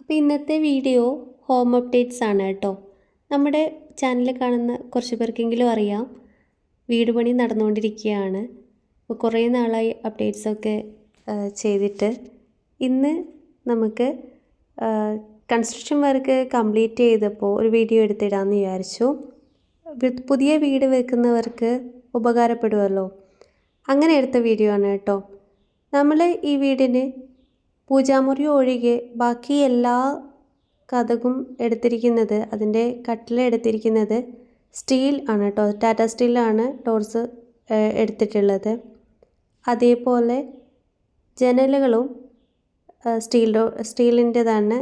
അപ്പോൾ ഇന്നത്തെ video home updates ആണ് കേട്ടോ. നമ്മുടെ ചാനൽ കാണുന്ന കുറച്ച് പേർക്കെങ്കിലും അറിയാം. വീട് പണി നടന്നുകൊണ്ടിരിക്കുകയാണ്. അപ്പോൾ കുറേ നാളായി അപ്ഡേറ്റ്സൊക്കെ ചെയ്തിട്ട്. ഇന്ന് നമുക്ക് കൺസ്ട്രക്ഷൻ വർക്ക് കംപ്ലീറ്റ് ചെയ്തപ്പോൾ ഒരു വീഡിയോ എടുത്തിടാമെന്ന് വിചാരിച്ചു. പുതിയ വീട് വെക്കുന്നവർക്ക് ഉപകാരപ്പെടുമല്ലോ അങ്ങനെ എടുത്ത വീഡിയോ ആണ് കേട്ടോ. നമ്മൾ ഈ വീടിന് പൂജാമുറി ഒഴികെ ബാക്കി എല്ലാ കഥകും എടുത്തിരിക്കുന്നത് അതിന്റെ കട്ടില എടുത്തിരിക്കുന്നത് സ്റ്റീൽ ആണ് കേട്ടോ ടാറ്റ സ്റ്റീലാണ് ഡോർസ് എടുത്തിട്ടുള്ളത്. അതേപോലെ ജനലുകളും സ്റ്റീൽ സ്റ്റീലിന്റെതാണ്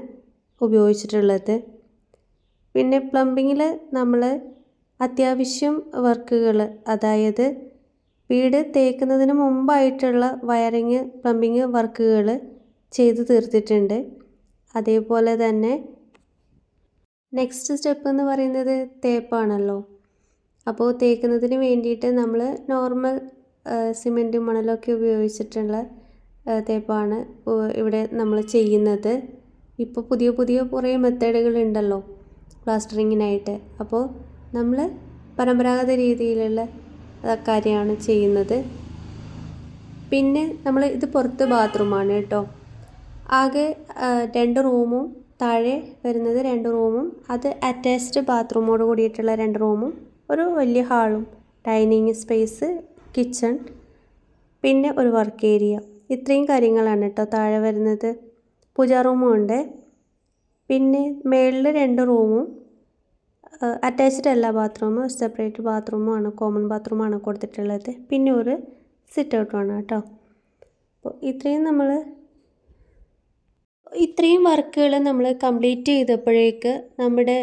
ഉപയോഗിച്ചിട്ടുള്ളത്. പിന്നെ പ്ലംബിങ്ങിൽ നമ്മൾ അത്യാവശ്യം വർക്കുകൾ അതായത് വീട് തേക്കുന്നതിന് മുമ്പായിട്ടുള്ള വയറിങ് പ്ലംബിങ് വർക്കുകൾ ചെയ്തു തീർത്തിട്ടുണ്ട്. അതേപോലെ തന്നെ നെക്സ്റ്റ് സ്റ്റെപ്പ് എന്ന് പറയുന്നത് തേപ്പാണല്ലോ. അപ്പോൾ തേക്കുന്നതിന് വേണ്ടിയിട്ട് നമ്മൾ നോർമൽ സിമെന്റും മണലൊക്കെ ഉപയോഗിച്ചിട്ടുള്ള തേപ്പാണ് ഇവിടെ നമ്മൾ ചെയ്യുന്നത്. ഇപ്പോൾ പുതിയ പുതിയ കുറേ മെത്തേഡുകൾ ഉണ്ടല്ലോ പ്ലാസ്റ്ററിങ്ങിനായിട്ട് അപ്പോൾ നമ്മൾ പരമ്പരാഗത രീതിയിലുള്ള കാര്യമാണ് ചെയ്യുന്നത്. പിന്നെ നമ്മൾ ഇത് പുറത്ത് ബാത്റൂമാണ് കേട്ടോ. ആകെ രണ്ട് റൂമും താഴെ വരുന്നത് രണ്ട് റൂമും അത് അറ്റാച്ച്ഡ് ബാത്റൂമോട് കൂടിയിട്ടുള്ള രണ്ട് റൂമും ഒരു വലിയ ഹാളും ഡൈനിങ് സ്പേസ് കിച്ചൺ പിന്നെ ഒരു വർക്ക് ഏരിയ ഇത്രയും കാര്യങ്ങളാണ് കേട്ടോ താഴെ വരുന്നത്. പൂജാ റൂമും ഉണ്ട്. പിന്നെ മേളിൽ രണ്ട് റൂമും അറ്റാച്ച്ഡ് അല്ല ബാത്റൂം സെപ്പറേറ്റ് ബാത്റൂമാണ് കോമൺ ബാത്റൂമാണ് കൊടുത്തിട്ടുള്ളത്. പിന്നെ ഒരു സിറ്റ് ഔട്ടുമാണ് കേട്ടോ. അപ്പോൾ ഇത്രയും നമ്മൾ ഇത്രയും വർക്കുകൾ നമ്മൾ കംപ്ലീറ്റ് ചെയ്തപ്പോഴേക്ക് നമ്മുടെ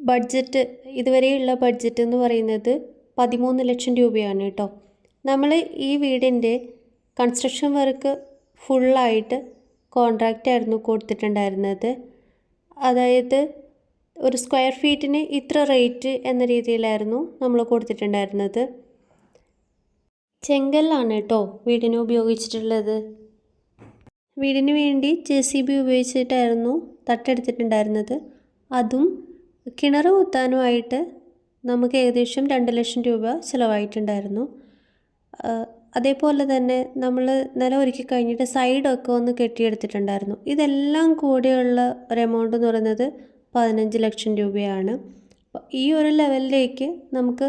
ബഡ്ജറ്റ് ഇതുവരെയുള്ള ബഡ്ജറ്റ് എന്ന് പറയുന്നത് പതിമൂന്ന് ലക്ഷം രൂപയാണ് കേട്ടോ. നമ്മൾ ഈ വീടിന്റെ കൺസ്ട്രക്ഷൻ വർക്ക് ഫുള്ളായിട്ട് കോൺട്രാക്റ്റ് ആയിരുന്നു കൊടുത്തിട്ടുണ്ടായിരുന്നത്. അതായത് ഒരു സ്ക്വയർ ഫീറ്റിന് ഇത്ര റേറ്റ് എന്ന രീതിയിലായിരുന്നു നമ്മൾ കൊടുത്തിട്ടുണ്ടായിരുന്നത്. ചെങ്കല്ലാണ് കേട്ടോ വീടിന് ഉപയോഗിച്ചിട്ടുള്ളത്. വീടിന് വേണ്ടി ജെ സി ബി ഉപയോഗിച്ചിട്ടായിരുന്നു തട്ടെടുത്തിട്ടുണ്ടായിരുന്നത്. അതും കിണർ കുത്താനുമായിട്ട് നമുക്ക് ഏകദേശം രണ്ട് ലക്ഷം രൂപ ചിലവായിട്ടുണ്ടായിരുന്നു. അതേപോലെ തന്നെ നമ്മൾ നില ഒരുക്കി കഴിഞ്ഞിട്ട് സൈഡൊക്കെ ഒന്ന് കെട്ടിയെടുത്തിട്ടുണ്ടായിരുന്നു. ഇതെല്ലാം കൂടിയുള്ള ഒരു എമൗണ്ട് എന്ന് പറയുന്നത് പതിനഞ്ച് ലക്ഷം രൂപയാണ്. ഈ ഒരു ലെവലിലേക്ക് നമുക്ക്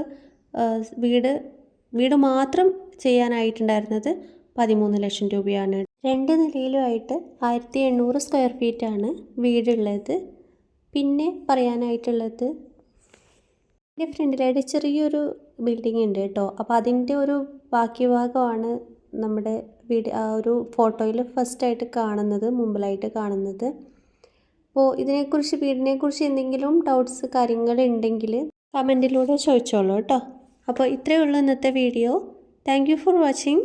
വീട് വീട് മാത്രം ചെയ്യാനായിട്ടുണ്ടായിരുന്നത് പതിമൂന്ന് ലക്ഷം രൂപയാണ്. രണ്ട് നിലയിലുമായിട്ട് ആയിരത്തി എണ്ണൂറ് സ്ക്വയർ ഫീറ്റാണ് വീടുള്ളത്. പിന്നെ പറയാനായിട്ടുള്ളത് എന്റെ ഫ്രണ്ടിലായിട്ട് ചെറിയൊരു ബിൽഡിംഗ് ഉണ്ട് കേട്ടോ. അപ്പോൾ അതിന്റെ ഒരു ബാക്കി ഭാഗമാണ് നമ്മുടെ വീട് ആ ഒരു ഫോട്ടോയിൽ ഫസ്റ്റായിട്ട് കാണുന്നത് മുമ്പിലായിട്ട് കാണുന്നത്. അപ്പോൾ ഇതിനെക്കുറിച്ച് വീടിനെക്കുറിച്ച് എന്തെങ്കിലും ഡൗട്ട്സ് കാര്യങ്ങൾ ഉണ്ടെങ്കിൽ കമന്റിലൂടെ ചോദിച്ചോളൂ കേട്ടോ. അപ്പോൾ ഇത്രയേ ഉള്ളൂ ഇന്നത്തെ video thank you for watching